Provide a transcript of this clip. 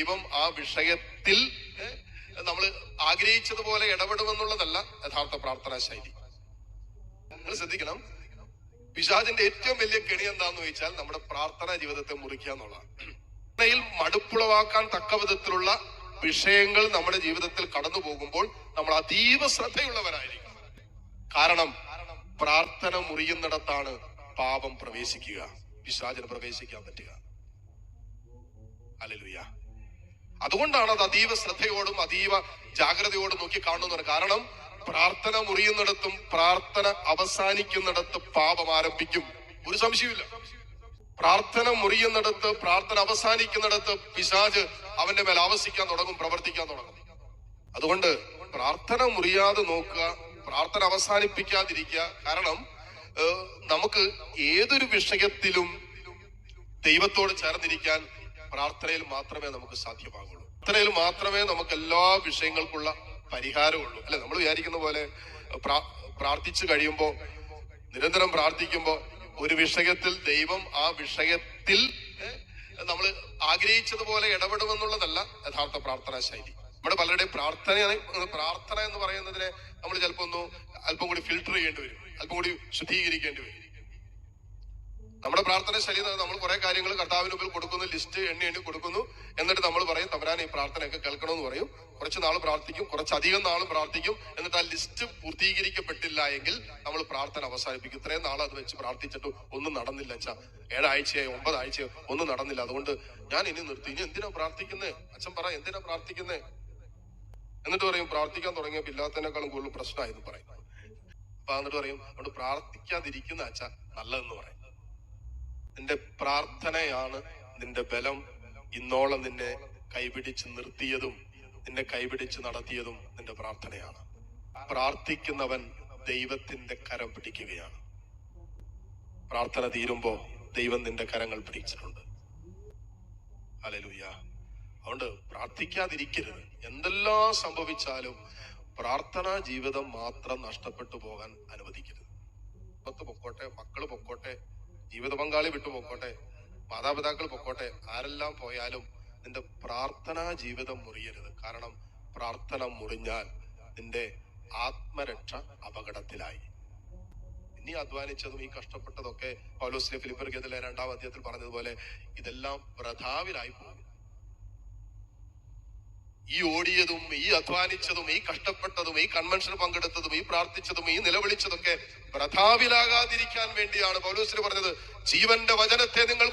ദൈവം ആ വിഷയത്തിൽ നമ്മൾ ആഗ്രഹിച്ചതുപോലെ ഇടപെടുമെന്നുള്ളതല്ല യഥാർത്ഥ പ്രാർത്ഥനാ ശൈലി. നിങ്ങൾ ശ്രദ്ധിക്കണം. പിശാചിന്റെ ഏറ്റവും വലിയ കെണി എന്താന്ന് ചോദിച്ചാൽ നമ്മുടെ പ്രാർത്ഥനാ ജീവിതത്തെ മുറിക്കുക എന്നുള്ളതാണ്. മടുപ്പുളവാക്കാൻ തക്ക വിധത്തിലുള്ള വിഷയങ്ങൾ നമ്മുടെ ജീവിതത്തിൽ കടന്നു പോകുമ്പോൾ നമ്മൾ അതീവ ശ്രദ്ധയുള്ളവരായിരിക്കും കാരണം പ്രാർത്ഥന മുറിയുന്നിടത്താണ് പാപം പ്രവേശിക്കുക പിശാചിന് പ്രവേശിക്കാൻ പറ്റുക. അല്ലുയ അതുകൊണ്ടാണ് അത് അതീവ ശ്രദ്ധയോടും അതീവ ജാഗ്രതയോടും നോക്കി കാണുന്നത് കാരണം പ്രാർത്ഥന മുറിയുന്നിടത്തും പ്രാർത്ഥന അവസാനിക്കുന്നിടത്ത് പാപം ആരംഭിക്കും. ഒരു സംശയമില്ല പ്രാർത്ഥന മുറിയുന്നിടത്ത് പ്രാർത്ഥന അവസാനിക്കുന്നിടത്ത് പിശാജ് അവന്റെ മേൽ ആവസിക്കാൻ തുടങ്ങും പ്രവർത്തിക്കാൻ തുടങ്ങും. അതുകൊണ്ട് പ്രാർത്ഥന മുറിയാതെ നോക്കുക പ്രാർത്ഥന അവസാനിപ്പിക്കാതിരിക്കുക. കാരണം നമുക്ക് ഏതൊരു വിഷയത്തിലും ദൈവത്തോട് ചേർന്നിരിക്കാൻ പ്രാർത്ഥനയിൽ മാത്രമേ നമുക്ക് സാധ്യമാകുള്ളൂ പ്രാർത്ഥനയിൽ മാത്രമേ നമുക്ക് എല്ലാ വിഷയങ്ങൾക്കുള്ള പരിഹാരമുള്ളൂ. അല്ലെ നമ്മൾ വിചാരിക്കുന്ന പോലെ പ്രാർത്ഥിച്ചു കഴിയുമ്പോൾ നിരന്തരം പ്രാർത്ഥിക്കുമ്പോൾ ഒരു വിഷയത്തിൽ ദൈവം ആ വിഷയത്തിൽ നമ്മൾ ആഗ്രഹിച്ചതുപോലെ ഇടപെടുമെന്നുള്ളതല്ല യഥാർത്ഥ പ്രാർത്ഥനാ ശൈലി. നമ്മുടെ പലരുടെയും പ്രാർത്ഥന പ്രാർത്ഥന എന്ന് പറയുന്നതിനെ നമ്മൾ ചിലപ്പോ ഒന്ന് അല്പം കൂടി ഫിൽട്ടർ ചെയ്യേണ്ടി വരും. അല്പം കൂടി ശുദ്ധീകരിക്കേണ്ടി വരും. നമ്മുടെ പ്രാർത്ഥന ശൈലി നമ്മൾ കുറെ കാര്യങ്ങൾ കർത്താവിന് മുമ്പിൽ കൊടുക്കുന്നു ലിസ്റ്റ് എണ്ണി എണ്ണി കൊടുക്കുന്നു. എന്നിട്ട് നമ്മൾ പറയും തമ്പരാൻ ഈ പ്രാർത്ഥനയൊക്കെ കേൾക്കണമെന്ന് പറയും. കുറച്ച് നാൾ പ്രാർത്ഥിക്കും കുറച്ചധികം നാൾ പ്രാർത്ഥിക്കും. എന്നിട്ട് ആ ലിസ്റ്റ് പൂർത്തീകരിക്കപ്പെട്ടില്ല എങ്കിൽ നമ്മൾ പ്രാർത്ഥന അവസാനിപ്പിക്കും. ഇത്രയും നാൾ അത് വെച്ച് പ്രാർത്ഥിച്ചിട്ട് ഒന്നും നടന്നില്ല അച്ഛാ. ഏഴാഴ്ചയായി ഒമ്പതാഴ്ചയോ ഒന്നും നടന്നില്ല. അതുകൊണ്ട് ഞാൻ ഇനി നിർത്തി. ഇനി എന്തിനാ പ്രാർത്ഥിക്കുന്നേ? അച്ഛൻ പറ എന്തിനാ പ്രാർത്ഥിക്കുന്നേ? എന്നിട്ട് പറയും പ്രാർത്ഥിക്കാൻ തുടങ്ങിയപ്പോൾ ഇല്ലാത്തതിനേക്കാളും കൂടുതൽ പ്രശ്നമായെന്ന് പറയും. അപ്പൊ എന്നിട്ട് പറയും അതുകൊണ്ട് പ്രാർത്ഥിക്കാതിരിക്കുന്ന അച്ഛ നല്ലതെന്ന് പറയും. നിന്റെ പ്രാർത്ഥനയാണ് നിന്റെ ബലം. ഇന്നോളം നിന്നെ കൈപിടിച്ച് നിർത്തിയതും നിന്നെ കൈപിടിച്ച് നടത്തിയതും നിന്റെ പ്രാർത്ഥനയാണ്. പ്രാർത്ഥിക്കുന്നവൻ ദൈവത്തിന്റെ കരം പിടിക്കുകയാണ്. പ്രാർത്ഥന തീരുമ്പോ ദൈവം നിന്റെ കരങ്ങൾ പിടിച്ചിട്ടുണ്ട്. അലലുയ്യ അതുകൊണ്ട് പ്രാർത്ഥിക്കാതിരിക്കരുത്. എന്തെല്ലാം സംഭവിച്ചാലും പ്രാർത്ഥനാ ജീവിതം മാത്രം നഷ്ടപ്പെട്ടു പോകാൻ അനുവദിക്കരുത്. പൊക്കോട്ടെ മക്കൾ പൊക്കോട്ടെ ജീവിത പങ്കാളി വിട്ടു പൊക്കോട്ടെ മാതാപിതാക്കൾ പൊക്കോട്ടെ? ആരെല്ലാം പോയാലും നിന്റെ പ്രാർത്ഥനാ ജീവിതം മുറിയരുത്. കാരണം പ്രാർത്ഥന മുറിഞ്ഞാൽ നിന്റെ ആത്മരക്ഷ അപകടത്തിലായി. ഇനി അധ്വാനിച്ചതും ഈ കഷ്ടപ്പെട്ടതൊക്കെ പൗലോസിലെ ഫിലിപ്പർക്കെതിലെ രണ്ടാം അധ്യായത്തിൽ പറഞ്ഞതുപോലെ ഇതെല്ലാം പ്രധാവിലായി പോകും ഈ ഓടിയതും ഈ അധ്വാനിച്ചതും ഈ കഷ്ടപ്പെട്ടതും ഈ കൺവെൻഷൻ പങ്കെടുത്തതും ഈ പ്രാർത്ഥിച്ചതും ഈ നിലവിളിച്ചതൊക്കെ പ്രഥാവിലാകാതിരിക്കാൻ വേണ്ടിയാണ് പൗലോസിന് പറഞ്ഞത്. ജീവന്റെ വചനത്തെ നിങ്ങൾ